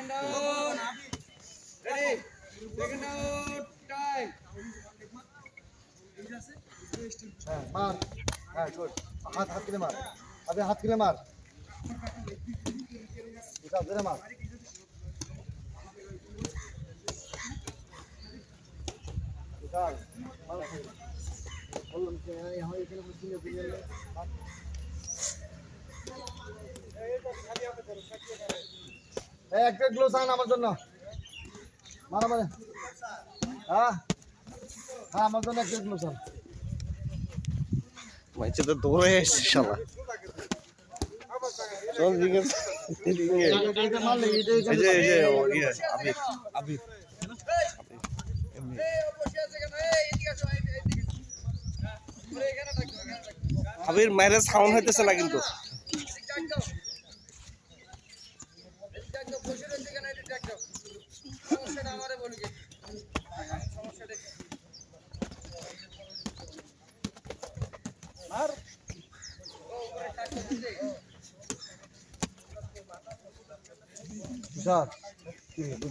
Second out. Ready. Second out. Time. হ্যাঁ মার হ্যাঁ গুড হাত হাত কিনে মার আবে, হাত কিনে মার বিশাল, ধরে মার আমার জন্য। হ্যাঁ? হ্যাঁ আমার জন্য মাইছে তো দৌড়ে ইয়ে আবির আবির। আবির ম্যারেজ সাউন্ড হইতেছে না কিন্তু। সমস্যাটা আমারে বলো সমস্যাটা কি? ও,